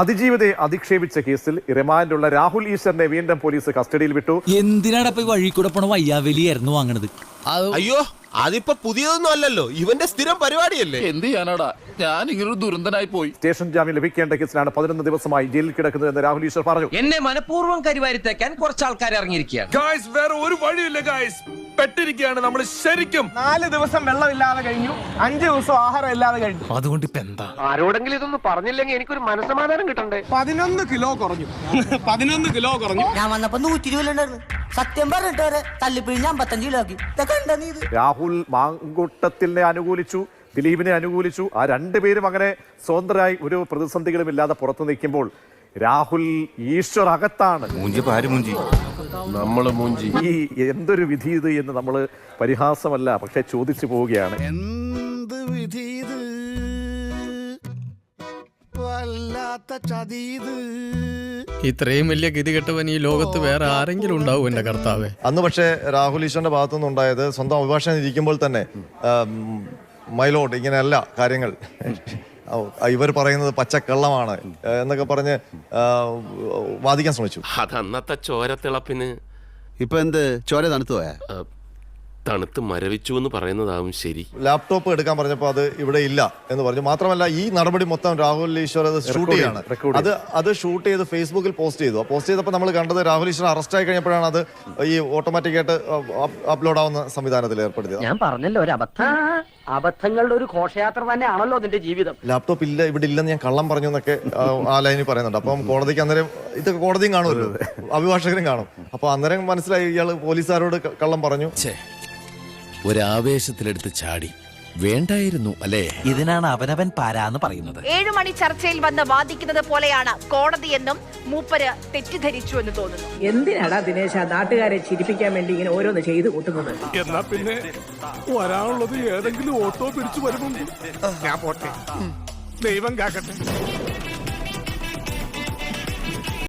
അതിജീവിതയെ അധിക്ഷേപിച്ച കേസിൽ റിമാൻഡുള്ള രാഹുൽ ഈശ്വറിനെ വീണ്ടും പോലീസ് കസ്റ്റഡിയിൽ വിട്ടു. എന്തിനാടാ ഇപ്പൊ ഈ വഴി കൂടെ പോണ വയ്യാവലിയായിരുന്നു വാങ്ങണത്? അയ്യോ അതിപ്പോ പുതിയതൊന്നും അല്ലല്ലോ. ഇവന്റെ സ്ഥിരം പരിപാടിയല്ലേ? എന്ത് ചെയ്യാനാടാ? ഞാൻ ഇങ്ങനൊരു ദുരന്തനായി പോയി. സ്റ്റേഷൻ ജാമ്യം ലഭിക്കേണ്ട കേസിലാണ് പതിനൊന്ന് ദിവസമായി ജയിലിൽ കിടക്കുന്നതെന്ന് രാഹുൽ ഈശ്വർ പറഞ്ഞു. എന്നെ മനഃപൂർവം കരിവാരിത്തേക്കാൻ കുറച്ച് ആൾക്കാർ ഇറങ്ങിയിരിക്കുകയാണ്. ഗായ്സ് വേറെ ഒരു വഴിയില്ല ഗായ്സ് പെട്ടിരിക്കുകയാണ്. നമ്മൾ ശരിക്കും നാല് ദിവസം വെള്ളമില്ലാതെ കഴിഞ്ഞു. അഞ്ചു ദിവസം ആഹാരം ഇല്ലാതെ കഴിഞ്ഞു. അതുകൊണ്ട് ഇപ്പൊ എന്താ? ആരോടെങ്കിലും ഇതൊന്നും പറഞ്ഞില്ലെങ്കിൽ എനിക്കൊരു മനസ്സമാധാനം കിട്ടണ്ടേ? പതിനൊന്ന് കിലോ കുറഞ്ഞു. പതിനൊന്ന് കിലോ കുറഞ്ഞു. ഞാൻ വന്നപ്പോ നൂറ്റി ഇരുപതിലുണ്ടായിരുന്നു സത്യം പറഞ്ഞിട്ട് വരെ തല്ലിപ്പിഴിഞ്ഞ് അമ്പത്തഞ്ച് കിലോ ആക്കി. ഇതൊക്കെ ഉണ്ടോ നീ ഇത്? രാഹുൽ മാങ്കൂട്ടത്തിനെ അനുകൂലിച്ചു ദിലീപിനെ അനുകൂലിച്ചു. ആ രണ്ടുപേരും അങ്ങനെ സ്വതന്ത്രരായി ഒരു പ്രതിസന്ധികളും ഇല്ലാതെ പുറത്തു നിൽക്കുമ്പോൾ രാഹുൽ ഈശ്വർ അകത്താണ്. നമ്മൾ മൂഞ്ചി. ഈ എന്തൊരു വിധി ഇത് എന്ന് നമ്മൾ പരിഹാസമല്ല പക്ഷെ ചോദിച്ചു പോവുകയാണ്. എന്ത് വിധി ഇത്? വല്ലാത്ത ചതീത് ഇത്രയും വലിയ ഗതികെട്ടവൻ ഈ ലോകത്ത് വേറെ ആരെങ്കിലും ഉണ്ടാവും എന്റെ കർത്താവേ. അന്ന് പക്ഷേ രാഹുൽ ഈശ്വറിന്റെ ഭാഗത്തു നിന്നുണ്ടായത് സ്വന്തം അഭിഭാഷകൻ ഇരിക്കുമ്പോൾ തന്നെ മൈലോട്ട് ഇങ്ങനെയല്ല കാര്യങ്ങൾ. ഇവർ പറയുന്നത് പച്ചക്കള്ളമാണ് എന്നൊക്കെ പറഞ്ഞ് വാദിക്കാൻ ശ്രമിച്ചു. അത് അതന്നത്തെ ചോരത്തിളപ്പിന് ഇപ്പൊ എന്ത്? ചോര തണുത്തു പോയാ? തണുത്ത് മരവിച്ചു എന്ന് പറയുന്നതാവും ശരി. ലാപ്ടോപ്പ് എടുക്കാൻ പറഞ്ഞപ്പോൾ അത് ഇവിടെ ഇല്ല എന്ന് പറഞ്ഞു. മാത്രമല്ല ഈ നടപടി മൊത്തം രാഹുൽ ഈശ്വർ അത് ഷൂട്ട് ചെയ്യാണ്. അത് അത് ഷൂട്ട് ചെയ്ത് ഫേസ്ബുക്കിൽ പോസ്റ്റ് ചെയ്തു. പോസ്റ്റ് ചെയ്തപ്പോൾ നമ്മൾ കണ്ടത് രാഹുൽ ഈശ്വർ അറസ്റ്റ് ആയി കഴിഞ്ഞപ്പോഴാണ് അത് ഈ ഓട്ടോമാറ്റിക് ആയിട്ട് അപ്ലോഡ് ആവുന്ന സംവിധാനത്തിൽ ഏർപ്പെടുത്തിയത്. ഞാൻ പറഞ്ഞല്ലോ ഒരു അബദ്ധം. അബദ്ധങ്ങളുടെ ഒരു ഘോഷയാത്ര തന്നെയാണല്ലോ അതിന്റെ ജീവിതം. ലാപ്ടോപ്പ് ഇല്ല ഇവിടെ ഇല്ലെന്ന് ഞാൻ കള്ളം പറഞ്ഞു എന്നൊക്കെ ആ, ആ ലൈനിൽ പറയുന്നുണ്ട്. അപ്പം കോടതിക്ക് അന്നേരം ഇതൊക്കെ കോടതിയും കാണുമല്ലോ. അഭിഭാഷകരും കാണും. അപ്പൊ അന്നേരം മനസ്സിലായി ഇയാൾ പോലീസുകാരോട് കള്ളം പറഞ്ഞു. ഒരാവേശത്തിലെടുത്ത് ചാടി. വേണ്ടായിരുന്നു അല്ലേ? ഇതിനാണ് അവനവൻ പാരാന്ന് പറയുന്നത്. ഏഴുമണി ചർച്ചയിൽ വന്ന് വാദിക്കുന്നത് പോലെയാണ് കോടതിയെന്നും മൂപ്പര് തെറ്റിദ്ധരിച്ചു എന്ന് തോന്നുന്നു. എന്തിനാടാ ദിനേശ നാട്ടുകാരെ ചിരിപ്പിക്കാൻ വേണ്ടി ഇങ്ങനെ ഓരോന്ന് ചെയ്തു കൂട്ടുന്നത്? എന്നാ പിന്നെ വരാനുള്ളത് ഏതെങ്കിലും ഓട്ടോ പിടിച്ചു വരുമ്പോ ഞാൻ പോട്ടെ. ദൈവം കാക്കട്ടെ.